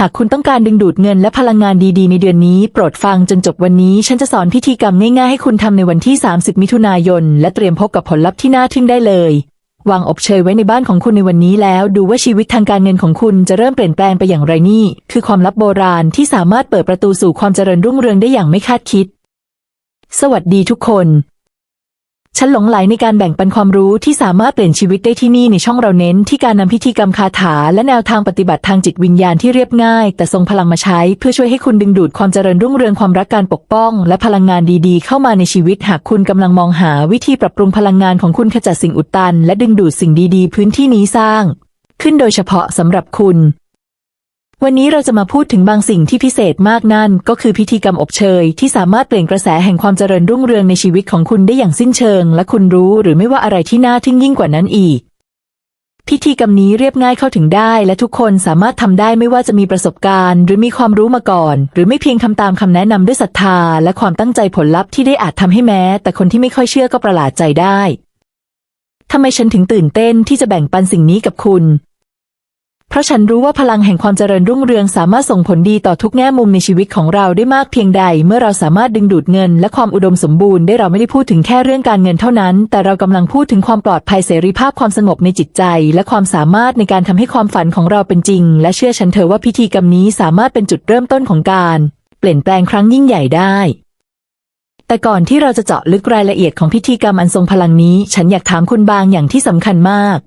หากคุณต้องการดึงดูดเงินและพลังงานดีๆ ในเดือนนี้ โปรดฟังจนจบวันนี้ ฉันจะสอนพิธีกรรมง่ายๆ ให้คุณทำในวันที่ 30 มิถุนายน และเตรียมพบกับผลลัพธ์ที่น่าทึ่งได้เลยวางอบเชยไว้ในบ้านของคุณในวันนี้แล้ว ดูว่าชีวิตทางการเงินของคุณจะเริ่มเปลี่ยนแปลงไปอย่างไรนี่ คือความลับโบราณที่สามารถเปิดประตูสู่ความเจริญรุ่งเรืองได้อย่างไม่คาดคิด สวัสดีทุกคน ฉันหลงไหลในการแบ่งปันความรู้ที่สามารถเปลี่ยนชีวิตได้ที่นี่ในช่องเราเน้นที่การนำพิธีกรรมคาถา และแนวทางปฏิบัติทางจิตวิญญาณที่เรียบง่าย แต่ทรงพลังมาใช้เพื่อช่วยให้คุณดึงดูดความเจริญรุ่งเรืองความรักการปกป้อง และพลังงานดีๆ เข้ามาในชีวิตหากคุณกำลังมองหาวิธีปรับปรุงพลังงานของคุณขจัดสิ่งอุดตัน และดึงดูดสิ่งดีๆ พื้นที่นี้สร้าง ขึ้นโดยเฉพาะสำหรับคุณ วันนี้เราจะมาพูดถึงบางสิ่งที่พิเศษมากนั่น ก็คือพิธีกรรมอบเชย ที่สามารถเปลี่ยนกระแสแห่งความเจริญรุ่งเรืองในชีวิตของคุณได้อย่างสิ้นเชิง และคุณรู้หรือไม่ว่าอะไรที่น่าทึ่งยิ่งกว่านั้นอีก พิธีกรรมนี้เรียบง่ายเข้าถึงได้ และทุกคนสามารถทำได้ไม่ว่าจะมีประสบการณ์ หรือมีความรู้มาก่อน หรือไม่เพียงทำตามคำแนะนำด้วยศรัทธา และความตั้งใจผลลัพธ์ที่ได้อาจทำให้แม้ แต่คนที่ไม่ค่อยเชื่อก็ประหลาดใจได้ทำไมฉันถึงตื่นเต้นที่จะแบ่งปันสิ่งนี้กับคุณ เพราะฉันรู้ว่าพลังแห่งความเจริญรุ่งเรืองสามารถส่งผลดีต่อทุกแง่มุมในชีวิตของเราได้มากเพียงใด เมื่อเราสามารถดึงดูดเงิน และความอุดมสมบูรณ์ได้เราไม่ได้พูดถึงแค่เรื่องการเงินเท่านั้น แต่เรากำลังพูดถึงความปลอดภัยเสรีภาพความสงบในจิตใจ และความสามารถในการทำให้ความฝันของเราเป็นจริง และเชื่อฉันเถอะว่าพิธีกรรมนี้สามารถเป็นจุดเริ่มต้นของการ เปลี่ยนแปลงครั้งยิ่งใหญ่ได้แต่ก่อนที่เราจะเจาะลึกรายละเอียดของพิธีกรรมอันทรงพลังนี้ ฉันอยากถามคุณบางอย่างที่สำคัญมาก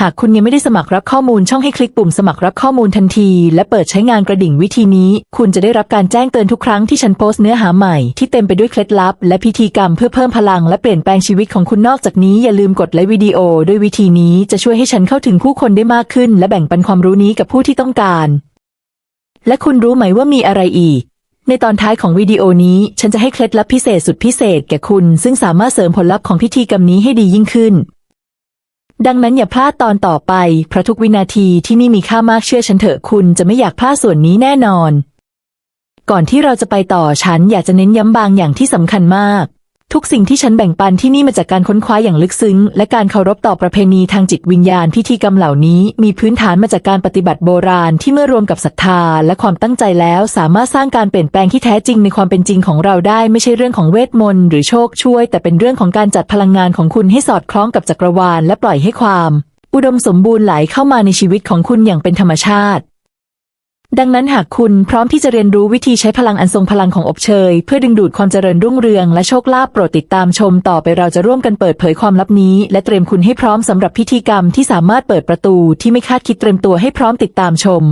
หากคุณยังไม่ได้สมัครรับข้อมูลช่องให้คลิกปุ่มสมัครรับข้อมูลทันที และเปิดใช้งานกระดิ่งวิธีนี้ คุณจะได้รับการแจ้งเตือนทุกครั้งที่ฉันโพสต์เนื้อหาใหม่ที่เต็มไปด้วยเคล็ดลับ และพิธีกรรมเพื่อเพิ่มพลังและเปลี่ยนแปลงชีวิตของคุณนอกจากนี้อย่าลืมกดไลค์วิดีโอด้วยวิธีนี้จะช่วยให้ฉันเข้าถึงผู้คนได้มากขึ้น และแบ่งปันความรู้นี้กับผู้ที่ต้องการ และคุณรู้ไหมว่ามีอะไรอีกในตอนท้ายของวิดีโอนี้ฉันจะให้เคล็ดลับพิเศษสุดพิเศษแก่คุณ ซึ่งสามารถเสริมผลลัพธ์ของพิธีกรรมนี้ให้ดียิ่งขึ้น ดังนั้นอย่าพลาดตอนต่อไป เพราะทุกวินาทีที่นี่มีค่ามากเชื่อฉันเถอะคุณจะไม่อยากพลาดส่วนนี้แน่นอน ก่อนที่เราจะไปต่อฉันอยากจะเน้นย้ำบางอย่างที่สำคัญมาก ทุกสิ่งที่ฉันแบ่งปันที่นี่มาจากการค้นคว้าอย่างลึกซึ้ง และการเคารพต่อประเพณีทางจิตวิญญาณพิธีกรรมเหล่านี้ มีพื้นฐานมาจากการปฏิบัติโบราณที่เมื่อรวมกับศรัทธา และความตั้งใจแล้วสามารถสร้างการเปลี่ยนแปลงที่แท้จริงในความเป็นจริงของเราได้ ไม่ใช่เรื่องของเวทมนต์หรือโชคช่วย แต่เป็นเรื่องของการจัดพลังงานของคุณให้สอดคล้องกับจักรวาล และปล่อยให้ความ อุดมสมบูรณ์ไหลเข้ามาในชีวิตของคุณอย่างเป็นธรรมชาติ ดังนั้นหากคุณพร้อมที่จะเรียนรู้วิธีใช้พลังอันทรงพลังของอบเชย เพื่อดึงดูดความเจริญรุ่งเรืองและโชคลาภโปรดติดตามชมต่อไปเราจะร่วมกันเปิดเผยความลับนี้ และเตรียมคุณให้พร้อมสำหรับพิธีกรรมที่สามารถเปิดประตูที่ไม่คาดคิดเตรียมตัวให้พร้อมติดตามชม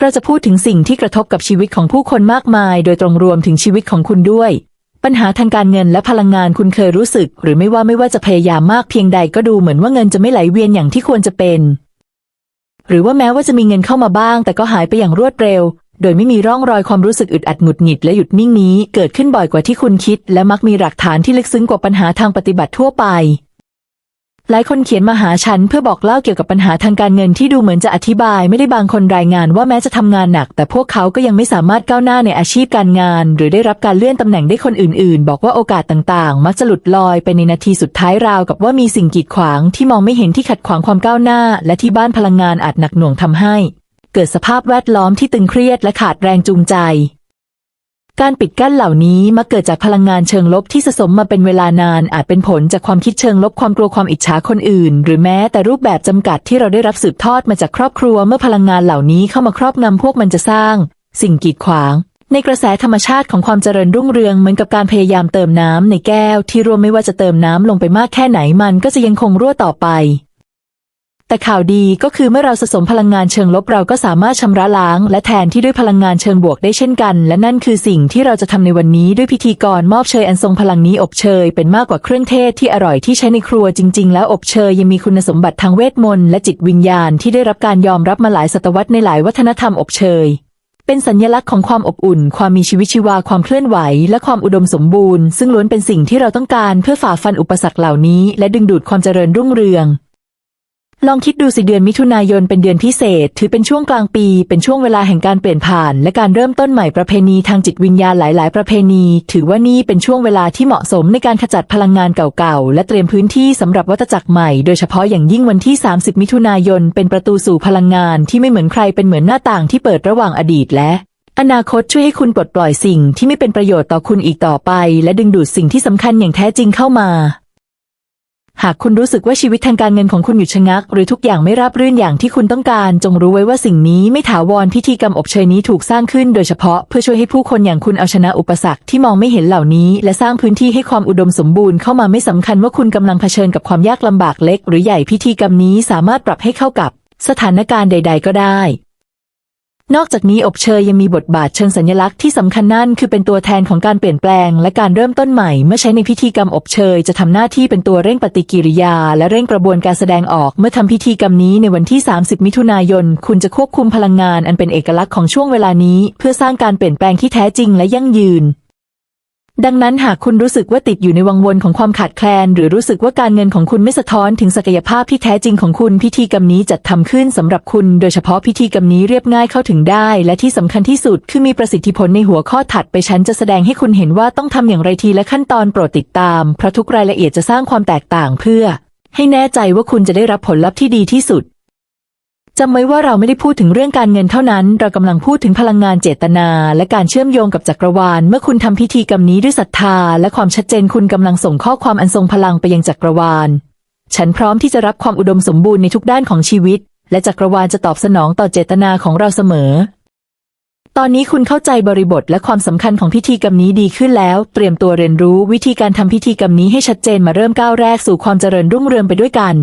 เราจะพูดถึงสิ่งที่กระทบกับชีวิตของผู้คนมากมาย โดยตรงรวมถึงชีวิตของคุณด้วย ปัญหาทางการเงินและพลังงานคุณเคยรู้สึก หรือไม่ว่าไม่ว่าจะพยายามมากเพียงใดก็ดูเหมือนว่าเงินจะไม่ไหลเวียนอย่างที่ควรจะเป็น หรือว่าแม้ว่าจะมีเงินเข้ามาบ้าง แต่ก็หายไปอย่างรวดเร็ว โดยไม่มีร่องรอยความรู้สึกอึดอัดหงุดหงิดและหยุดนิ่งนี้ เกิดขึ้นบ่อยกว่าที่คุณคิด และมักมีหลักฐานที่ลึกซึ้งกว่าปัญหาทางปฏิบัติทั่วไป หลายคนเขียนมาหาฉันเพื่อบอกเล่าเกี่ยวกับปัญหาทางการเงินที่ดูเหมือนจะอธิบายไม่ได้บางคนรายงานว่าแม้จะทำงานหนัก แต่พวกเขาก็ยังไม่สามารถก้าวหน้าในอาชีพการงาน หรือได้รับการเลื่อนตำแหน่งได้คนอื่นๆ บอกว่าโอกาสต่างๆ มักจะหลุดลอยไปในนาทีสุดท้ายราวกับว่ามีสิ่งกีดขวางที่มองไม่เห็นที่ขัดขวางความก้าวหน้า และที่บ้านพลังงานอาจหนักหน่วงทำให้ เกิดสภาพแวดล้อมที่ตึงเครียดและขาดแรงจูงใจ การปิดกั้นเหล่านี้มักเกิดจากพลังงานเชิงลบที่สะสมมาเป็นเวลานาน อาจเป็นผลจากความคิดเชิงลบความกลัวความอิจฉาคนอื่น หรือแม้แต่รูปแบบจำกัดที่เราได้รับสืบทอดมาจากครอบครัวเมื่อพลังงานเหล่านี้เข้ามาครอบงำพวกมันจะสร้าง สิ่งกีดขวาง ในกระแสธรรมชาติของความเจริญรุ่งเรืองเหมือนกับการพยายามเติมน้ำในแก้วที่รั่วไม่ว่าจะเติมน้ำลงไปมากแค่ไหนมันก็จะยังคงรั่วต่อไป แต่ข่าวดีก็คือเมื่อเราสะสมพลังงานเชิงลบเราก็สามารถชำระล้าง และแทนที่ด้วยพลังงานเชิงบวกได้เช่นกัน และนั่นคือสิ่งที่เราจะทำในวันนี้ด้วยพิธีกรมอบเชยอันทรงพลังนี้อบเชยเป็นมากกว่าเครื่องเทศที่อร่อยที่ใช้ในครัวจริง ๆ แล้วอบเชยยังมีคุณสมบัติทางเวทมนต์และจิตวิญญาณที่ได้รับการยอมรับมาหลายศตวรรษในหลายวัฒนธรรมอบเชยเป็นสัญลักษณ์ของความอบอุ่น ความมีชีวิตชีวา ความเคลื่อนไหว และความอุดมสมบูรณ์ ซึ่งล้วนเป็นสิ่งที่เราต้องการเพื่อฝ่าฟันอุปสรรคเหล่านี้ และดึงดูดความเจริญรุ่งเรือง ลองคิดดูสิเดือนมิถุนายนเป็นเดือนพิเศษ ถือเป็นช่วงกลางปี เป็นช่วงเวลาแห่งการเปลี่ยนผ่าน และการเริ่มต้นใหม่ประเพณีทางจิตวิญญาณหลาย ๆ ประเพณี ถือว่านี่เป็นช่วงเวลาที่เหมาะสมในการขจัดพลังงานเก่า ๆ และเตรียมพื้นที่สำหรับวัฏจักรใหม่ โดยเฉพาะอย่างยิ่งวันที่ 30 มิถุนายน เป็นประตูสู่พลังงานที่ไม่เหมือนใครเป็นเหมือนหน้าต่างที่เปิดระหว่างอดีตและอนาคตช่วยให้คุณปลดปล่อยสิ่งที่ไม่เป็นประโยชน์ต่อคุณอีกต่อไป และดึงดูดสิ่งที่สำคัญอย่างแท้จริงเข้ามา หากคุณรู้สึกว่าชีวิตทางการเงินของคุณหยุดชะงัก หรือทุกอย่างไม่ราบรื่นอย่างที่คุณต้องการ จงรู้ไว้ว่าสิ่งนี้ไม่ถาวรพิธีกรรมอบเชยนี้ถูกสร้างขึ้นโดยเฉพาะเพื่อช่วยให้ผู้คนอย่างคุณเอาชนะอุปสรรคที่มองไม่เห็นเหล่านี้ และสร้างพื้นที่ให้ความอุดมสมบูรณ์เข้ามาไม่สำคัญว่าคุณกำลังเผชิญกับความยากลำบากเล็ก หรือใหญ่พิธีกรรมนี้สามารถปรับให้เข้ากับ สถานการณ์ใด ๆ ก็ได้ นอกจากนี้อบเชยยังมีบทบาทเชิงสัญลักษณ์ที่สำคัญนั่นคือเป็นตัวแทนของการเปลี่ยนแปลง และการเริ่มต้นใหม่ เมื่อใช้ในพิธีกรรมอบเชยจะทำหน้าที่เป็นตัวเร่งปฏิกิริยา และเร่งกระบวนการแสดงออก เมื่อทำพิธีกรรมนี้ในวันที่ 30 มิถุนายน คุณจะควบคุมพลังงานอันเป็นเอกลักษณ์ของช่วงเวลานี้ เพื่อสร้างการเปลี่ยนแปลงที่แท้จริงและยั่งยืน ดังนั้นหากคุณรู้สึกว่าติดอยู่ในวังวนของความขาดแคลน หรือรู้สึกว่าการเงินของคุณไม่สะท้อนถึงศักยภาพที่แท้จริงของคุณพิธีกรรมนี้จัดทำขึ้นสำหรับคุณ โดยเฉพาะพิธีกรรมนี้เรียบง่ายเข้าถึงได้ และที่สำคัญที่สุดคือมีประสิทธิผลในหัวข้อถัดไปฉันจะแสดงให้คุณเห็นว่าต้องทำอย่างไรทีและขั้นตอนโปรดติดตามเพราะทุกรายละเอียดจะสร้างความแตกต่างเพื่อ ให้แน่ใจว่าคุณจะได้รับผลลัพธ์ที่ดีที่สุด จำไว้ว่าเราไม่ได้พูดถึงเรื่องการเงินเท่านั้น เรากำลังพูดถึงพลังงานเจตนา และการเชื่อมโยงกับจักรวาล เมื่อคุณทำพิธีกรรมนี้ด้วยศรัทธา และความชัดเจนคุณกำลังส่งข้อความอันทรงพลังไปยังจักรวาล ฉันพร้อมที่จะรับความอุดมสมบูรณ์ในทุกด้านของชีวิต และจักรวาลจะตอบสนองต่อเจตนาของเราเสมอ ตอนนี้คุณเข้าใจบริบทและความสำคัญของพิธีกรรมนี้ดีขึ้นแล้ว เตรียมตัวเรียนรู้วิธีการทำพิธีกรรมนี้ให้ชัดเจนมาเริ่มก้าวแรกสู่ความเจริญรุ่งเรืองไปด้วยกัน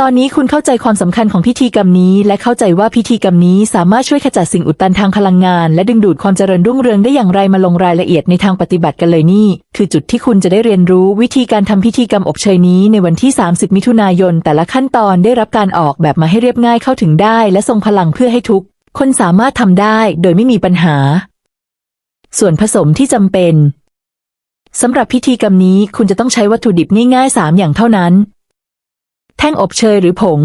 ตอนนี้คุณเข้าใจความสำคัญของพิธีกรรมนี้ และเข้าใจว่าพิธีกรรมนี้สามารถช่วยขจัดสิ่งอุดตันทางพลังงาน และดึงดูดความเจริญรุ่งเรืองได้อย่างไรมาลงรายละเอียดในทางปฏิบัติกันเลยนี่ คือจุดที่คุณจะได้เรียนรู้วิธีการทำพิธีกรรมอบเชยนี้ในวันที่ 30 มิถุนายน แต่ละขั้นตอนได้รับการออกแบบมาให้เรียบง่ายเข้าถึงได้ และทรงพลังเพื่อให้ทุกคนสามารถทำได้โดยไม่มีปัญหา ส่วนผสมที่จำเป็นสำหรับพิธีกรรมนี้คุณจะต้องใช้วัตถุดิบง่ายๆ3อย่างเท่านั้น แท่งอบเชยหรือผง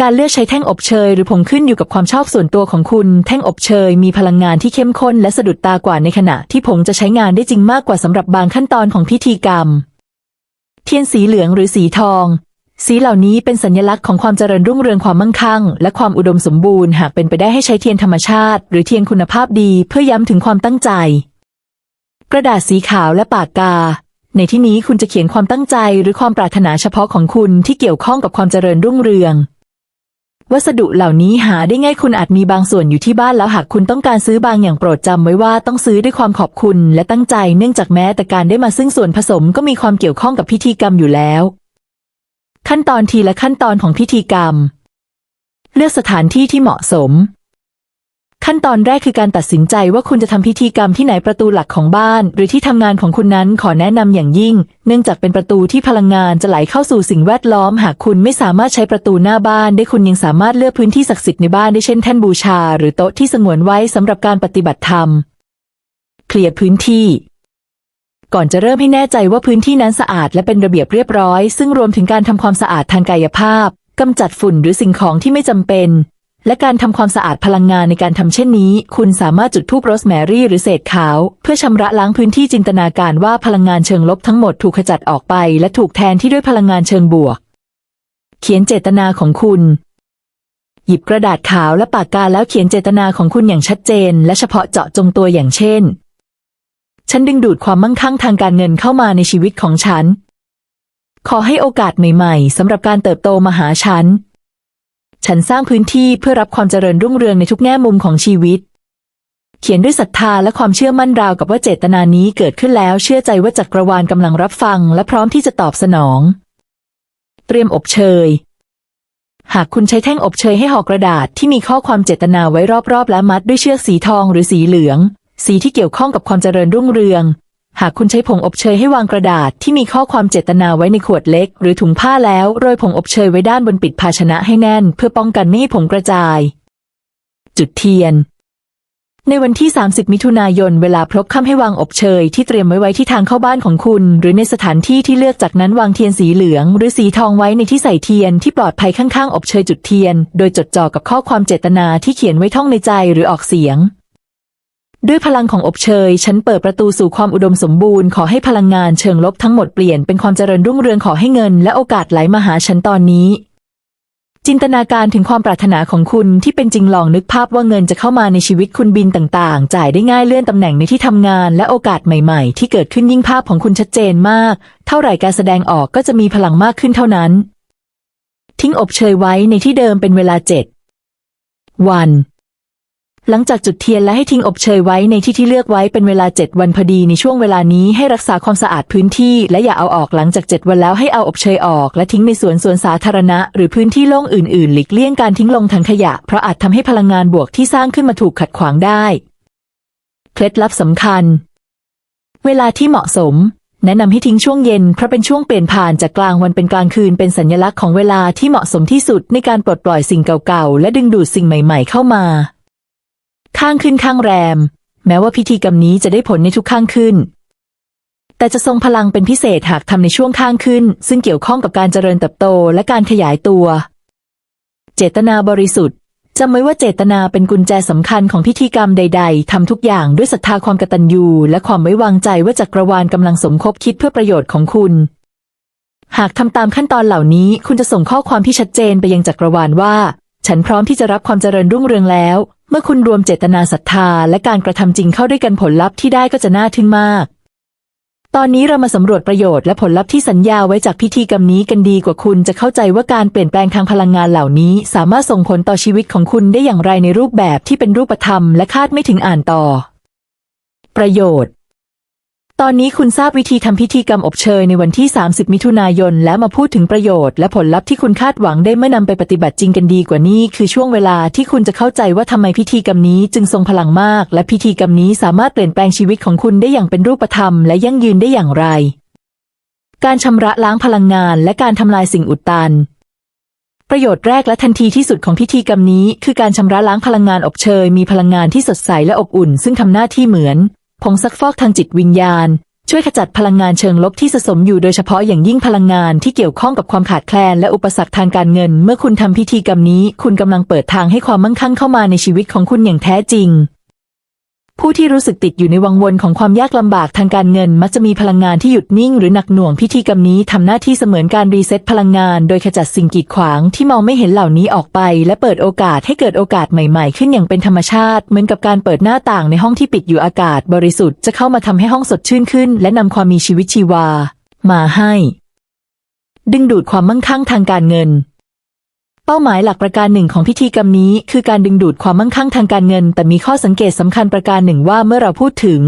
การเลือกใช้แท่งอบเชยหรือผงขึ้นอยู่กับความชอบส่วนตัวของคุณ แท่งอบเชยมีพลังงานที่เข้มข้นและสะดุดตากว่าในขณะที่ผงจะใช้งานได้จริงมากกว่าสำหรับบางขั้นตอนของพิธีกรรม เทียนสีเหลืองหรือสีทองสีเหล่านี้เป็นสัญลักษณ์ของความเจริญรุ่งเรืองความมั่งคั่ง และความอุดมสมบูรณ์หากเป็นไปได้ให้ใช้เทียนธรรมชาติ หรือเทียนคุณภาพดีเพื่อย้ำถึงความตั้งใจ กระดาษสีขาวและปากกา ในที่นี้คุณจะเขียนความตั้งใจหรือความปรารถนาเฉพาะของคุณที่เกี่ยวข้องกับความเจริญรุ่งเรือง วัสดุเหล่านี้หาได้ง่ายคุณอาจมีบางส่วนอยู่ที่บ้านแล้วหากคุณต้องการซื้อบางอย่างโปรดจำไว้ว่าต้องซื้อด้วยความขอบคุณและตั้งใจเนื่องจากแม้แต่การได้มาซึ่งส่วนผสมก็มีความเกี่ยวข้องกับพิธีกรรมอยู่แล้ว ขั้นตอนทีละขั้นตอนของพิธีกรรม เลือกสถานที่ที่เหมาะสม ขั้นตอนแรกคือการตัดสินใจว่าคุณจะทำพิธีกรรมที่ไหนประตูหลักของบ้าน หรือที่ทำงานของคุณนั้นขอแนะนำอย่างยิ่ง เนื่องจากเป็นประตูที่พลังงานจะไหลเข้าสู่สิ่งแวดล้อม หากคุณไม่สามารถใช้ประตูหน้าบ้าน ได้คุณยังสามารถเลือกพื้นที่ศักดิ์สิทธิ์ในบ้านได้เช่นแท่นบูชา หรือโต๊ะที่สงวนไว้สำหรับการปฏิบัติธรรมเคลียร์พื้นที่ก่อนจะเริ่มให้แน่ใจว่าพื้นที่นั้นสะอาดและเป็นระเบียบเรียบร้อย ซึ่งรวมถึงการทำความสะอาดทางกายภาพกำจัดฝุ่นหรือสิ่งของที่ไม่จำเป็น และการทำความสะอาดพลังงานในการทำเช่นนี้ คุณสามารถจุดธูปโรสแมรี่หรือเศษขาว เพื่อชำระล้างพื้นที่จินตนาการว่าพลังงานเชิงลบทั้งหมดถูกขจัดออกไป และถูกแทนที่ด้วยพลังงานเชิงบวก เขียนเจตนาของคุณ หยิบกระดาษขาวและปากกาแล้วเขียนเจตนาของคุณอย่างชัดเจน และเฉพาะเจาะจงตัวอย่างเช่น ฉันดึงดูดความมั่งคั่งทางการเงินเข้ามาในชีวิตของฉัน ขอให้โอกาสใหม่ ๆสำหรับการเติบโตมาหาฉัน ฉันสร้างพื้นที่เพื่อรับความเจริญรุ่งเรืองในทุกแง่มุมของชีวิต เขียนด้วยศรัทธาและความเชื่อมั่นราวกับว่าเจตนานี้เกิดขึ้นแล้วเชื่อใจว่าจักรวาลกำลังรับฟัง และพร้อมที่จะตอบสนอง เตรียมอบเชย หากคุณใช้แท่งอบเชยให้ห่อกระดาษที่มีข้อความเจตนาไว้รอบๆ และมัดด้วยเชือกสีทองหรือสีเหลือง สีที่เกี่ยวข้องกับความเจริญรุ่งเรือง หากคุณใช้ผงอบเชยให้วางกระดาษที่มีข้อความเจตนาไว้ในขวดเล็ก หรือถุงผ้าแล้วโรยผงอบเชยไว้ด้านบนปิดภาชนะให้แน่น เพื่อป้องกันไม่ให้ผงกระจาย จุดเทียน ในวันที่ 30 มิถุนายน เวลาพลบค่ำให้วางอบเชยที่เตรียมไว้ไว้ที่ทางเข้าบ้านของคุณ หรือในสถานที่ที่เลือกจากนั้นวางเทียนสีเหลือง หรือสีทองไว้ในที่ใส่เทียนที่ปลอดภัยข้างๆ อบเชยจุดเทียน โดยจดจ่อกับข้อความเจตนาที่เขียนไว้ท่องในใจหรือออกเสียง ด้วยพลังของอบเชย ฉันเปิดประตูสู่ความอุดมสมบูรณ์ขอให้พลังงานเชิงลบทั้งหมดเปลี่ยนเป็นความเจริญรุ่งเรืองขอให้เงินและโอกาสไหลมาหาฉันตอนนี้ จินตนาการถึงความปรารถนาของคุณที่เป็นจริงลองนึกภาพว่าเงินจะเข้ามาในชีวิตคุณบินต่างๆ จ่ายได้ง่ายเลื่อนตำแหน่งในที่ทำงาน และโอกาสใหม่ ๆ ที่เกิดขึ้นยิ่งภาพของคุณชัดเจนมาก เท่าไหร่การแสดงออกก็จะมีพลังมากขึ้นเท่านั้น ทิ้งอบเชยไว้ในที่เดิมเป็นเวลาเจ็ดวัน หลังจากจุดเทียนและให้ทิ้งอบเชยไว้ในที่ที่เลือกไว้เป็นเวลาเจ็ดวันพอดีในช่วงเวลานี้ให้รักษาความสะอาดพื้นที่และอย่าเอาออกหลังจากเจ็ดวันแล้วให้เอาอบเชยออก และทิ้งในสวนสวนสาธารณะ หรือพื้นที่โล่งอื่นๆ หลีกเลี่ยงการทิ้งลงถังขยะ เพราะอาจทำให้พลังงานบวกที่สร้างขึ้นมาถูกขัดขวางได้ เคล็ดลับสำคัญ เวลาที่เหมาะสมแนะนำให้ทิ้งช่วงเย็นเพราะเป็นช่วงเปลี่ยนผ่านจากกลางวันเป็นกลางคืนเป็นสัญลักษณ์ของเวลาที่เหมาะสมที่สุดในการปลดปล่อยสิ่งเก่าๆ และดึงดูดสิ่งใหม่ๆเข้ามา ข้างขึ้นข้างแรม แม้ว่าพิธีกรรมนี้จะได้ผลในทุกข้างขึ้น แต่จะทรงพลังเป็นพิเศษหากทำในช่วงข้างขึ้น ซึ่งเกี่ยวข้องกับการเจริญเติบโตและการขยายตัว เจตนาบริสุทธิ์จำไว้ว่าเจตนาเป็นกุญแจสำคัญของพิธีกรรมใด ๆทำทุกอย่างด้วยศรัทธาความกตัญญูและความไว้วางใจว่าจักรวาลกำลังสมคบคิดเพื่อประโยชน์ของคุณ หากทำตามขั้นตอนเหล่านี้ คุณจะส่งข้อความที่ชัดเจนไปยังจักรวาลว่า ฉันพร้อมที่จะรับความเจริญรุ่งเรืองแล้ว มื่อคุณรวมเจตนาศรัทธาและการกระทำจริงเข้าด้วยกันผลลัพธ์ที่ได้ก็จะน่าทึ่งมาก ตอนนี้เรามาสำรวจประโยชน์และผลลัพธ์ที่สัญญาไว้จากพิธีกรรมนี้กันดีกว่าคุณจะเข้าใจว่าการเปลี่ยนแปลงทางพลังงานเหล่านี้ สามารถส่งผลต่อชีวิตของคุณได้อย่างไรในรูปแบบที่เป็นรูปธรรมและคาดไม่ถึงอ่านต่อ ประโยชน์ ตอนนี้คุณทราบวิธีทำพิธีกรรมอบเชยในวันที่ 30 มิถุนายน แล้วมาพูดถึงประโยชน์และผลลัพธ์ที่คุณคาดหวังได้เมื่อนำไปปฏิบัติจริงกันดีกว่านี้ คือช่วงเวลาที่คุณจะเข้าใจว่าทำไมพิธีกรรมนี้จึงทรงพลังมาก และพิธีกรรมนี้สามารถเปลี่ยนแปลงชีวิตของคุณได้อย่างเป็นรูปธรรมและยั่งยืนได้อย่างไร การชำระล้างพลังงาน และการทำลายสิ่งอุดตันประโยชน์แรกและทันทีที่สุดของพิธีกรรมนี้ คือการชำระล้างพลังงานอบเชยมีพลังงานที่สดใสและอบอุ่น ซึ่งทำหน้าที่เหมือน ผงซักฟอกทางจิตวิญญาณ ช่วยขจัดพลังงานเชิงลบที่สะสมอยู่โดยเฉพาะอย่างยิ่งพลังงานที่เกี่ยวข้องกับความขาดแคลนและอุปสรรคทางการเงิน เมื่อคุณทำพิธีกรรมนี้ คุณกำลังเปิดทางให้ความมั่งคั่งเข้ามาในชีวิตของคุณอย่างแท้จริง ผู้ที่รู้สึกติดอยู่ในวังวนของความยากลำบากทางการเงิน มักจะมีพลังงานที่หยุดนิ่ง หรือหนักหน่วงพิธีกรรมนี้ทำหน้าที่เสมือนการรีเซ็ตพลังงาน โดยขจัดสิ่งกีดขวางที่มองไม่เห็นเหล่านี้ออกไป และเปิดโอกาสให้เกิดโอกาสใหม่ๆ ขึ้นอย่างเป็นธรรมชาติ เหมือนกับการเปิดหน้าต่างในห้องที่ปิดอยู่อากาศ บริสุทธิ์จะเข้ามาทำให้ห้องสดชื่นขึ้น และนำความมีชีวิตชีวา มาให้ ดึงดูดความมั่งคั่งทางการเงิน เป้าหมายหลักประการหนึ่งของพิธีกรรมนี้คือการดึงดูดความมั่งคั่งทางการเงิน แต่มีข้อสังเกตสำคัญประการหนึ่งว่าเมื่อเราพูดถึง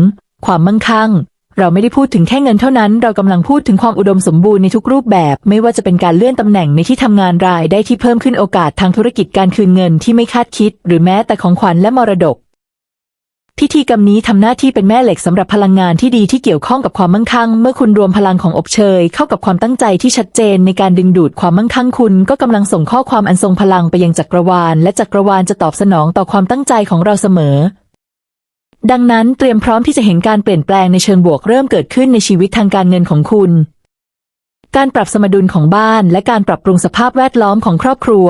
ความมั่งคั่ง เราไม่ได้พูดถึงแค่เงินเท่านั้น เรากำลังพูดถึงความอุดมสมบูรณ์ในทุกรูปแบบ ไม่ว่าจะเป็นการเลื่อนตำแหน่งในที่ทำงานรายได้ที่เพิ่มขึ้นโอกาสทางธุรกิจการคืนเงินที่ไม่คาดคิด หรือแม้แต่ของขวัญและมรดก พิธีกรรมนี้ทำหน้าที่เป็นแม่เหล็กสำหรับพลังงานที่ดีที่เกี่ยวข้องกับความมั่งคั่ง เมื่อคุณรวมพลังของอบเชย เข้ากับความตั้งใจที่ชัดเจนในการดึงดูดความมั่งคั่งคุณ ก็กำลังส่งข้อความอันทรงพลังไปยังจักรวาล และจักรวาลจะตอบสนองต่อความตั้งใจของเราเสมอ ดังนั้นเตรียมพร้อมที่จะเห็นการเปลี่ยนแปลงในเชิงบวกเริ่มเกิดขึ้นในชีวิตทางการเงินของคุณ การปรับสมดุลของบ้าน และการปรับปรุงสภาพแวดล้อมของครอบครัว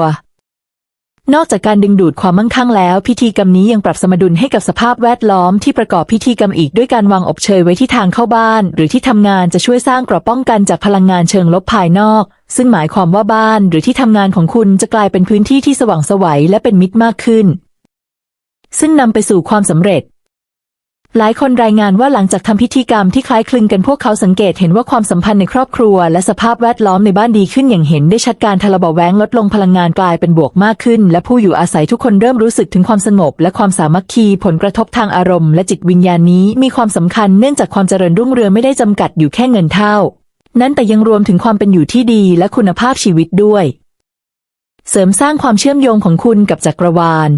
นอกจากการดึงดูดความมั่งคั่งแล้ว พิธีกรรมนี้ยังปรับสมดุลให้กับสภาพแวดล้อมที่ประกอบพิธีกรรมอีกด้วยการวางอบเชยไว้ที่ทางเข้าบ้าน หรือที่ทำงานจะช่วยสร้างกราะป้องกันจากพลังงานเชิงลบภายนอก ซึ่งหมายความว่าบ้านหรือที่ทำงานของคุณจะกลายเป็นพื้นที่ที่สว่างไสวัยและเป็นมิตรมากขึ้น ซึ่งนำไปสู่ความสำเร็จ หลายคนรายงานว่าหลังจากทำพิธีกรรมที่คล้ายคลึงกันพวกเขาสังเกตเห็นว่าความสัมพันธ์ในครอบครัว และสภาพแวดล้อมในบ้านดีขึ้นอย่างเห็นได้ชัดการทะเลาะเบาะแว้งลดลงพลังงานกลายเป็นบวกมากขึ้น และผู้อยู่อาศัยทุกคนเริ่มรู้สึกถึงความสงบ และความสามัคคีผลกระทบทางอารมณ์และจิตวิญญาณนี้มีความสำคัญเนื่องจากความเจริญรุ่งเรืองไม่ได้จำกัดอยู่แค่เงินเท่า นั้นแต่ยังรวมถึงความเป็นอยู่ที่ดีและคุณภาพชีวิตด้วย เสริมสร้างความเชื่อมโยงของคุณกับจักรวาล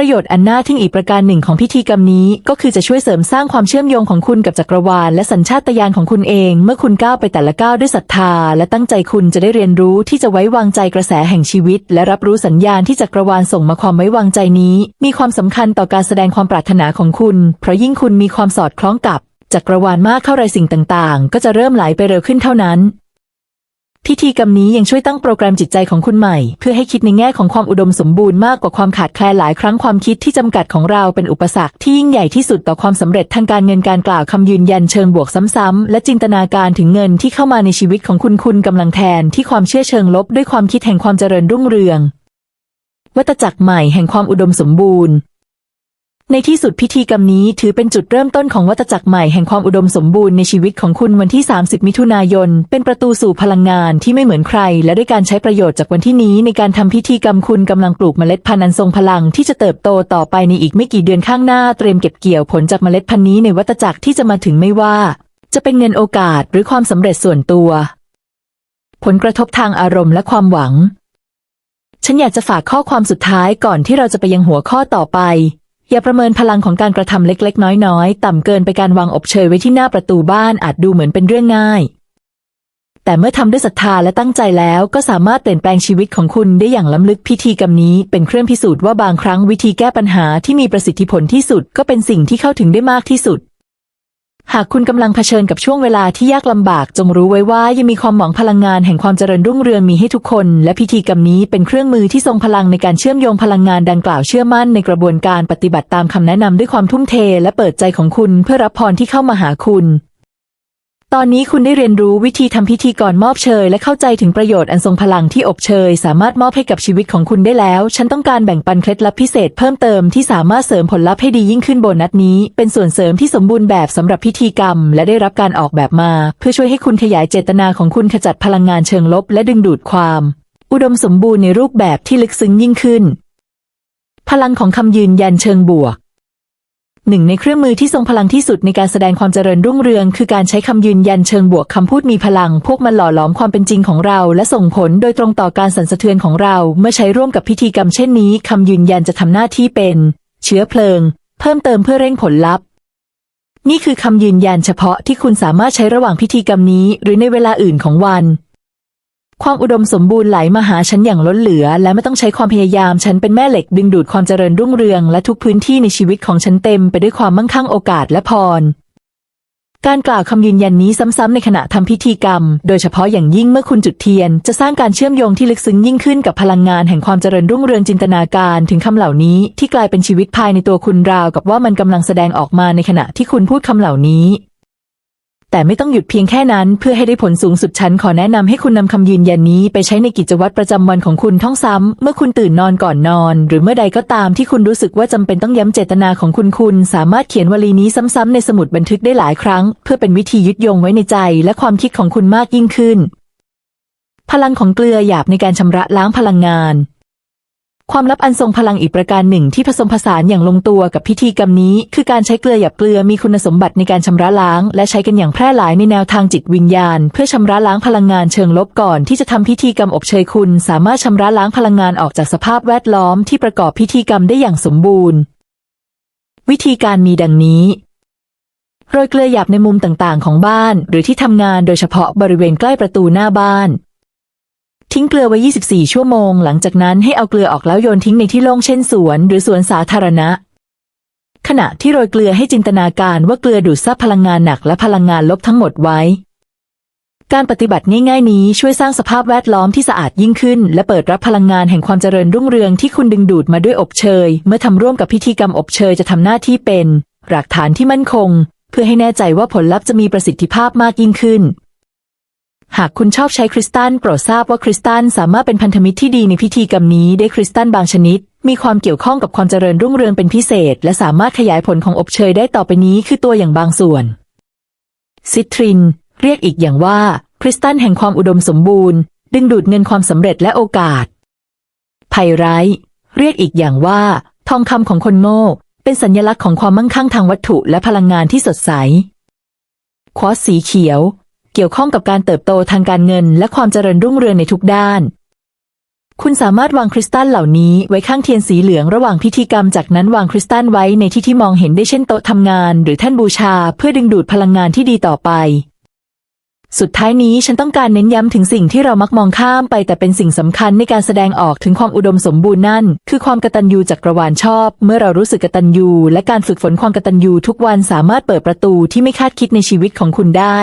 ประโยชน์อันน่าทึ่งอีกประการหนึ่งของพิธีกรรมนี้ ก็คือจะช่วยเสริมสร้างความเชื่อมโยงของคุณกับจักรวาลและสัญชาตญาณของคุณเอง เมื่อคุณก้าวไปแต่ละก้าวด้วยศรัทธา และตั้งใจคุณจะได้เรียนรู้ที่จะไว้วางใจกระแสแห่งชีวิต และรับรู้สัญญาณที่จักรวาลส่งมาความไว้วางใจนี้ มีความสำคัญต่อการแสดงความปรารถนาของคุณ เพราะยิ่งคุณมีความสอดคล้องกับจักรวาลมากเข้าไรสิ่งต่าง ๆ ก็จะเริ่มไหลไปเร็วขึ้นเท่านั้น พิธีกรรมนี้ยังช่วยตั้งโปรแกรมจิตใจของคุณใหม่ เพื่อให้คิดในแง่ของความอุดมสมบูรณ์มากกว่าความขาดแคลนหลายครั้งความคิดที่จำกัดของเราเป็นอุปสรรคที่ยิ่งใหญ่ที่สุดต่อความสำเร็จทางการเงินการกล่าวคำยืนยันเชิงบวกซ้ำๆและจินตนาการถึงเงินที่เข้ามาในชีวิตของคุณคุณกำลังแทนที่ความเชื่อเชิงลบด้วยความคิดแห่งความเจริญรุ่งเรืองวัตจักรใหม่แห่งความอุดมสมบูรณ์ ในที่สุดพิธีกรรมนี้ถือเป็นจุดเริ่มต้นของวัตจักรใหม่แห่งความอุดมสมบูรณ์ในชีวิตของคุณวันที่ 30 มิถุนายน เป็นประตูสู่พลังงานที่ไม่เหมือนใคร และด้วยการใช้ประโยชน์จากวันที่นี้ในการทำพิธีกรรมคุณกำลังปลูกเมล็ดพันธุ์อันทรงพลังที่จะเติบโตต่อไปในอีกไม่กี่เดือนข้างหน้าเตรียมเก็บเกี่ยวผลจากเมล็ดพันธุ์นี้ในวัตจักรที่จะมาถึงไม่ว่า จะเป็นเงินโอกาสหรือความสำเร็จส่วนตัว ผลกระทบทางอารมณ์และความหวัง ฉันอยากจะฝากข้อความสุดท้ายก่อนที่เราจะไปยังหัวข้อต่อไป อย่าประเมินพลังของการกระทำเล็กๆ น้อยๆ ต่ำเกินไปการวางอบเชยไว้ที่หน้าประตูบ้านอาจดูเหมือนเป็นเรื่องง่าย แต่เมื่อทำด้วยศรัทธาและตั้งใจแล้วก็สามารถเปลี่ยนแปลงชีวิตของคุณได้อย่างล้ำลึกพิธีกรรมนี้ เป็นเครื่องพิสูจน์ว่าบางครั้งวิธีแก้ปัญหาที่มีประสิทธิผลที่สุดก็เป็นสิ่งที่เข้าถึงได้มากที่สุด หากคุณกำลังเผชิญกับช่วงเวลาที่ยากลำบาก จงรู้ไว้ว่ายังมีความหวังพลังงานแห่งความเจริญรุ่งเรืองมีให้ทุกคน และพิธีกรรมนี้เป็นเครื่องมือที่ทรงพลังในการเชื่อมโยงพลังงานดังกล่าวเชื่อมั่นในกระบวนการปฏิบัติตามคำแนะนำด้วยความทุ่มเท และเปิดใจของคุณเพื่อรับพรที่เข้ามาหาคุณ ตอนนี้คุณได้เรียนรู้วิธีทำพิธีก่อนมอบเชย และเข้าใจถึงประโยชน์อันทรงพลังที่อบเชย สามารถมอบให้กับชีวิตของคุณได้แล้ว ฉันต้องการแบ่งปันเคล็ดลับพิเศษเพิ่มเติมที่สามารถเสริมผลลัพธ์ให้ดียิ่งขึ้นโบนัสนี้ เป็นส่วนเสริมที่สมบูรณ์แบบสำหรับพิธีกรรม และได้รับการออกแบบมา เพื่อช่วยให้คุณขยายเจตนาของคุณขจัดพลังงานเชิงลบ และดึงดูดความ อุดมสมบูรณ์ในรูปแบบที่ลึกซึ้งยิ่งขึ้น พลังของคำยืนยันเชิงบวก หนึ่งในเครื่องมือที่ทรงพลังที่สุดในการแสดงความเจริญรุ่งเรือง คือการใช้คำยืนยันเชิงบวกคำพูดมีพลัง พวกมันหล่อหลอมความเป็นจริงของเรา และส่งผลโดยตรงต่อการสั่นสะเทือนของเรา เมื่อใช้ร่วมกับพิธีกรรมเช่นนี้คำยืนยันจะทำหน้าที่เป็น เชื้อเพลิง เพิ่มเติมเพื่อเร่งผลลัพธ์ นี่คือคำยืนยันเฉพาะที่คุณสามารถใช้ระหว่างพิธีกรรมนี้ หรือในเวลาอื่นของวัน ความอุดมสมบูรณ์ไหลมาหาฉันอย่างล้นเหลือ และไม่ต้องใช้ความพยายาม ฉันเป็นแม่เหล็กดึงดูดความเจริญรุ่งเรือง และทุกพื้นที่ในชีวิตของฉันเต็มไปด้วยความมั่งคั่งโอกาสและพร การกล่าวคำยืนยันนี้ซ้ำๆในขณะทำพิธีกรรม โดยเฉพาะอย่างยิ่งเมื่อคุณจุดเทียน จะสร้างการเชื่อมโยงที่ลึกซึ้งยิ่งขึ้นกับพลังงานแห่งความเจริญรุ่งเรืองจินตนาการถึงคำเหล่านี้ที่กลายเป็นชีวิตภายในตัวคุณราวกับว่ามันกำลังแสดงออกมาในขณะที่คุณพูดคำเหล่านี้ แต่ไม่ต้องหยุดเพียงแค่นั้นเพื่อให้ได้ผลสูงสุดฉันขอแนะนำให้คุณนำคำยืนยันนี้ไปใช้ในกิจวัตรประจำวันของคุณท่องซ้ำเมื่อคุณตื่นนอนก่อนนอน หรือเมื่อใดก็ตามที่คุณรู้สึกว่าจำเป็นต้องย้ำเจตนาของคุณคุณ สามารถเขียนวลีนี้ซ้ำๆในสมุดบันทึกได้หลายครั้ง เพื่อเป็นวิธียึดโยงไว้ในใจ และความคิดของคุณมากยิ่งขึ้น พลังของเกลือหยาบในการชำระล้างพลังงาน ความลับอันทรงพลังอีกประการหนึ่งที่ผสมผสานอย่างลงตัวกับพิธีกรรมนี้ คือการใช้เกลือหยาบเกลือมีคุณสมบัติในการชำระล้าง และใช้กันอย่างแพร่หลายในแนวทางจิตวิญญาณ เพื่อชำระล้างพลังงานเชิงลบก่อนที่จะทำพิธีกรรมอบเชยคุณ สามารถชำระล้างพลังงานออกจากสภาพแวดล้อมที่ประกอบพิธีกรรมได้อย่างสมบูรณ์ วิธีการมีดังนี้โรยเกลือหยาบในมุมต่างๆ ของบ้าน หรือที่ทำงานโดยเฉพาะบริเวณใกล้ประตูหน้าบ้าน ทิ้งเกลือไว้ 24 ชั่วโมง หลังจากนั้นให้เอาเกลือออกแล้วโยนทิ้งในที่โล่งเช่นสวน หรือสวนสาธารณะ ขณะที่โรยเกลือให้จินตนาการว่าเกลือดูดซับพลังงานหนักและพลังงานลบทั้งหมดไว้ การปฏิบัติง่ายๆ นี้ช่วยสร้างสภาพแวดล้อมที่สะอาดยิ่งขึ้น และเปิดรับพลังงานแห่งความเจริญรุ่งเรืองที่คุณดึงดูดมาด้วยอบเชย เมื่อทำร่วมกับพิธีกรรมอบเชยจะทำหน้าที่เป็น หลักฐานที่มั่นคง เพื่อให้แน่ใจว่าผลลัพธ์จะมีประสิทธิภาพมากยิ่งขึ้น หากคุณชอบใช้คริสตัลโปรดทราบว่าคริสตัลสามารถเป็นพันธมิตรที่ดีในพิธีกรรมนี้ได้คริสตัลบางชนิด มีความเกี่ยวข้องกับความเจริญรุ่งเรืองเป็นพิเศษ และสามารถขยายผลของอบเชยได้ต่อไปนี้คือตัวอย่างบางส่วน ซิตริน เรียกอีกอย่างว่า คริสตัลแห่งความอุดมสมบูรณ์ ดึงดูดเงินความสำเร็จและโอกาสไพไรเรียกอีกอย่างว่า ทองคำของคนโง่ เป็นสัญลักษณ์ของความมั่งคั่งทางวัตถุและพลังงานที่สดใส ควอตซ์สีเขียว เกี่ยวข้องกับการเติบโตทางการเงิน และความเจริญรุ่งเรืองในทุกด้าน คุณสามารถวางคริสตัลเหล่านี้ไว้ข้างเทียนสีเหลืองระหว่างพิธีกรรม จากนั้นวางคริสตัลไว้ในที่ที่มองเห็นได้เช่นโต๊ะทำงาน หรือแท่นบูชา เพื่อดึงดูดพลังงานที่ดีต่อไป สุดท้ายนี้ฉันต้องการเน้นย้ำถึงสิ่งที่เรามักมองข้ามไป แต่เป็นสิ่งสำคัญในการแสดงออกถึงความอุดมสมบูรณ์นั่น คือความกตัญญูจักรวาลชอบ เมื่อเรารู้สึกกตัญญู และการฝึกฝนความกตัญญูทุกวันสามารถเปิดประตูที่ไม่คาดคิดในชีวิตของคุณได้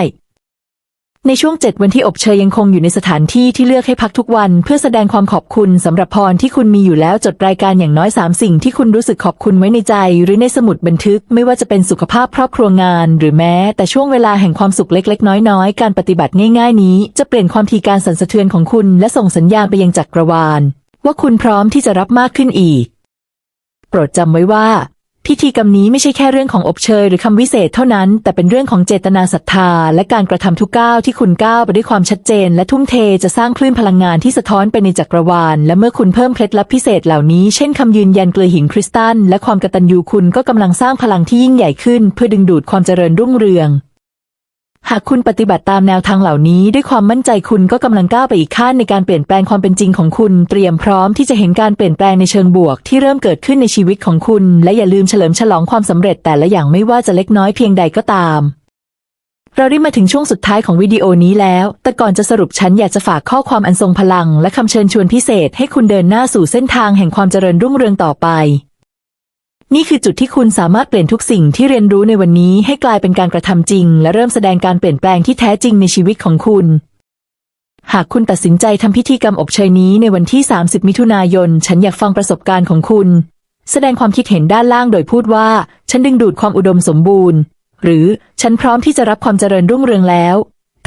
ในช่วงเจ็ดวันที่อบเชยยังคงอยู่ในสถานที่ที่เลือกให้พักทุกวัน เพื่อแสดงความขอบคุณสำหรับพรที่คุณมีอยู่แล้วจดรายการอย่างน้อยสามสิ่งที่คุณรู้สึกขอบคุณไว้ในใจ หรือในสมุดบันทึก ไม่ว่าจะเป็นสุขภาพครอบครัวงาน หรือแม้ แต่ช่วงเวลาแห่งความสุขเล็ก ๆ น้อยๆ การปฏิบัติง่าย ๆ นี้จะเปลี่ยนความทีการสั่นสะเทือนของคุณ และส่งสัญญาณไปยังจักรวาล ว่าคุณพร้อมที่จะรับมากขึ้นอีก โปรดจำไว้ว่า พิธีกรรมนี้ไม่ใช่แค่เรื่องของอบเชยหรือคำวิเศษเท่านั้น แต่เป็นเรื่องของเจตนาศรัทธา และการกระทำทุกก้าวที่คุณก้าวไปด้วยความชัดเจน และทุ่มเทจะสร้างคลื่นพลังงานที่สะท้อนไปในจักรวาล และเมื่อคุณเพิ่มเคล็ดลับพิเศษเหล่านี้ เช่นคำยืนยันเกลือหินคริสตัลและความกตัญญูคุณก็กำลังสร้างพลังที่ยิ่งใหญ่ขึ้น เพื่อดึงดูดความเจริญรุ่งเรือง หากคุณปฏิบัติตามแนวทางเหล่านี้ด้วยความมั่นใจคุณก็กำลังก้าวไปอีกขั้นในการเปลี่ยนแปลงความเป็นจริงของคุณ เตรียมพร้อมที่จะเห็นการเปลี่ยนแปลงในเชิงบวกที่เริ่มเกิดขึ้นในชีวิตของคุณ และอย่าลืมเฉลิมฉลองความสำเร็จแต่ละอย่างไม่ว่าจะเล็กน้อยเพียงใดก็ตาม เราได้มาถึงช่วงสุดท้ายของวิดีโอนี้แล้ว แต่ก่อนจะสรุปฉันอยากจะฝากข้อความอันทรงพลัง และคำเชิญชวนพิเศษให้คุณเดินหน้าสู่เส้นทางแห่งความเจริญรุ่งเรืองต่อไป นี่คือจุดที่คุณสามารถเปลี่ยนทุกสิ่งที่เรียนรู้ในวันนี้ให้กลายเป็นการกระทำจริง และเริ่มแสดงการเปลี่ยนแปลงที่แท้จริงในชีวิตของคุณ หากคุณตัดสินใจทำพิธีกรรมอบเชยนี้ในวันที่ 30 มิถุนายน ฉันอยากฟังประสบการณ์ของคุณ แสดงความคิดเห็นด้านล่างโดยพูดว่า ฉันดึงดูดความอุดมสมบูรณ์ หรือฉันพร้อมที่จะรับความเจริญรุ่งเรืองแล้ว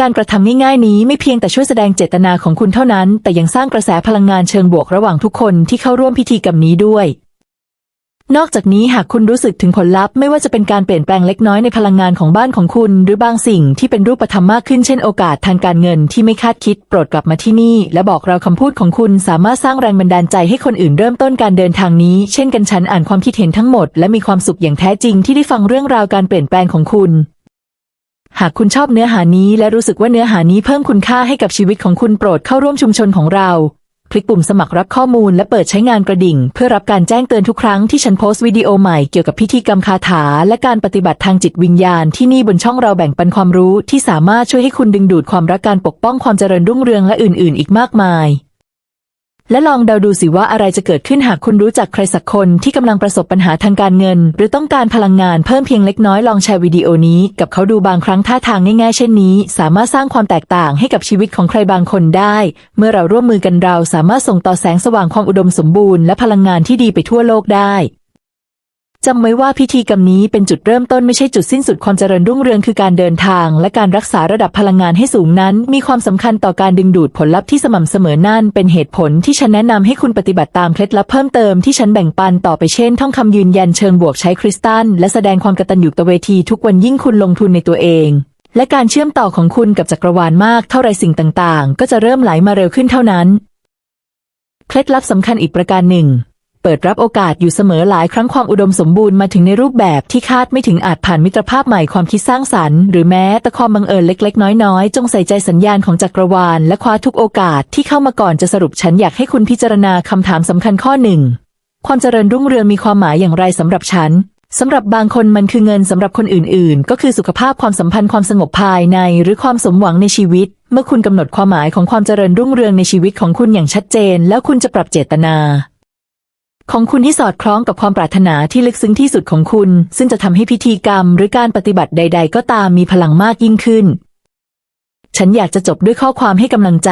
การกระทำง่ายๆ นี้ไม่เพียงแต่ช่วยแสดงเจตนาของคุณเท่านั้น แต่ยังสร้างกระแสพลังงานเชิงบวกระหว่างทุกคนที่เข้าร่วมพิธีกรรมนี้ด้วย นอกจากนี้หากคุณรู้สึกถึงผลลัพธ์ไม่ว่าจะเป็นการเปลี่ยนแปลงเล็กน้อยในพลังงานของบ้านของคุณ หรือบางสิ่งที่เป็นรูปธรรมมากขึ้นเช่นโอกาสทางการเงินที่ไม่คาดคิดโปรดกลับมาที่นี่ และบอกเราคำพูดของคุณสามารถสร้างแรงบันดาลใจให้คนอื่นเริ่มต้นการเดินทางนี้ เช่นกันฉันอ่านความคิดเห็นทั้งหมดและมีความสุขอย่างแท้จริงที่ได้ฟังเรื่องราวการเปลี่ยนแปลงของคุณหากคุณชอบเนื้อหานี้และรู้สึกว่าเนื้อหานี้เพิ่มคุณค่าให้กับชีวิตของคุณโปรดเข้าร่วมชุมชนของเรา คลิกปุ่มสมัครรับข้อมูลและเปิดใช้งานกระดิ่ง เพื่อรับการแจ้งเตือนทุกครั้งที่ฉันโพสต์วิดีโอใหม่เกี่ยวกับพิธีกรรมคาถา และการปฏิบัติทางจิตวิญญาณที่นี่บนช่องเราแบ่งปันความรู้ที่สามารถช่วยให้คุณดึงดูดความรักการปกป้องความเจริญรุ่งเรืองและอื่น ๆ อีกมากมาย และลองเดาดูสิว่าอะไรจะเกิดขึ้นหากคุณรู้จักใครสักคนที่กำลังประสบปัญหาทางการเงิน หรือต้องการพลังงานเพิ่มเพียงเล็กน้อยลองแชร์วิดีโอนี้กับเขาดูบางครั้งท่าทางง่ายๆเช่นนี้ สามารถสร้างความแตกต่างให้กับชีวิตของใครบางคนได้ เมื่อเราร่วมมือกันเราสามารถส่งต่อแสงสว่างความอุดมสมบูรณ์และพลังงานที่ดีไปทั่วโลกได้ จำไว้ว่าพิธีกรรมนี้เป็นจุดเริ่มต้นไม่ใช่จุดสิ้นสุดความเจริญรุ่งเรืองคือการเดินทาง และการรักษาระดับพลังงานให้สูงนั้น มีความสำคัญต่อการดึงดูดผลลัพธ์ที่สม่ำเสมอนั่นเป็นเหตุผลที่ฉันแนะนำให้คุณปฏิบัติตามเคล็ดลับเพิ่มเติมที่ฉันแบ่งปันต่อไปเช่นท่องคำยืนยันเชิงบวกใช้คริสตัลและแสดงความกตัญญูตเวทีทุกวันยิ่งคุณลงทุนในตัวเอง และการเชื่อมต่อของคุณกับจักรวาลมากเท่าไรสิ่งต่างๆ ก็จะเริ่มไหลมาเร็วขึ้นเท่านั้น เคล็ดลับสำคัญอีกประการหนึ่ง ปิดรับโอกาสอยู่เสมอหลายครั้งความอุดมสมบูรณ์มาถึงในรูปแบบที่คาดไม่ถึงอาจผ่านมิตรภาพใหม่ความคิดสร้างสรรค์หรือแม้แต่ความบังเอิญเล็ก ๆ น้อย ๆ จงใส่ใจสัญญาณของจักรวาล และคว้าทุกโอกาสที่เข้ามาก่อนจะสรุปฉันอยากให้คุณพิจารณาคำถามสำคัญข้อหนึ่งความเจริญรุ่งเรืองมีความหมายอย่างไรสำหรับฉันสำหรับบางคนมันคือเงินสำหรับคนอื่น ๆ ก็คือสุขภาพความสัมพันธ์ความสงบภายใน หรือความสมหวังในชีวิต เมื่อคุณกำหนดความหมายของความเจริญรุ่งเรืองในชีวิตของคุณอย่างชัดเจน แล้วคุณจะปรับเจตนา ของคุณที่สอดคล้องกับความปรารถนาที่ลึกซึ้งที่สุดของคุณ ซึ่งจะทำให้พิธีกรรมหรือการปฏิบัติใด ๆ ก็ตามมีพลังมากยิ่งขึ้น ฉันอยากจะจบด้วยข้อความให้กำลังใจ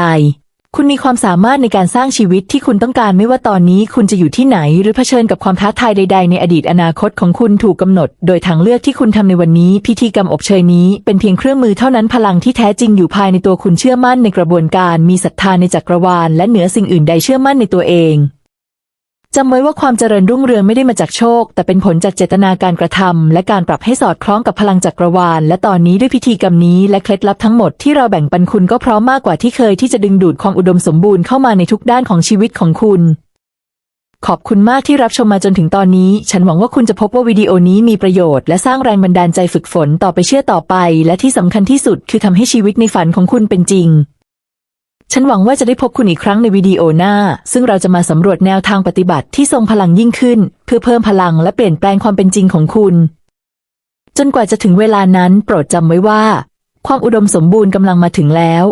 คุณมีความสามารถในการสร้างชีวิตที่คุณต้องการไม่ว่าตอนนี้คุณจะอยู่ที่ไหน หรือเผชิญกับความท้าทายใด ๆ ในอดีตอนาคตของคุณถูกกำหนด โดยทางเลือกที่คุณทำในวันนี้ พิธีกรรมอบเชยนี้เป็นเพียงเครื่องมือเท่านั้นพลังที่แท้จริงอยู่ภายในตัวคุณเชื่อมั่นในกระบวนการ มีศรัทธาในจักรวาลและเหนือสิ่งอื่นใดเชื่อมั่นในตัวเอง จำไว้ว่าความเจริญรุ่งเรืองไม่ได้มาจากโชค แต่เป็นผลจากเจตนาการกระทำและการปรับให้สอดคล้องกับพลังจักรวาล และตอนนี้ด้วยพิธีกรรมนี้และเคล็ดลับทั้งหมดที่เราแบ่งปันคุณก็พร้อมมากกว่าที่เคยที่จะดึงดูดความอุดมสมบูรณ์เข้ามาในทุกด้านของชีวิตของคุณ ขอบคุณมากที่รับชมมาจนถึงตอนนี้ ฉันหวังว่าคุณจะพบว่าวิดีโอนี้มีประโยชน์ และสร้างแรงบันดาลใจฝึกฝนต่อไปเชื่อต่อไป และที่สำคัญที่สุดคือทำให้ชีวิตในฝันของคุณเป็นจริง ฉันหวังว่าจะได้พบคุณอีกครั้งในวิดีโอหน้า ซึ่งเราจะมาสำรวจแนวทางปฏิบัติที่ทรงพลังยิ่งขึ้น เพื่อเพิ่มพลังและเปลี่ยนแปลงความเป็นจริงของคุณ จนกว่าจะถึงเวลานั้น โปรดจำไว้ว่า ความอุดมสมบูรณ์กำลังมาถึงแล้ว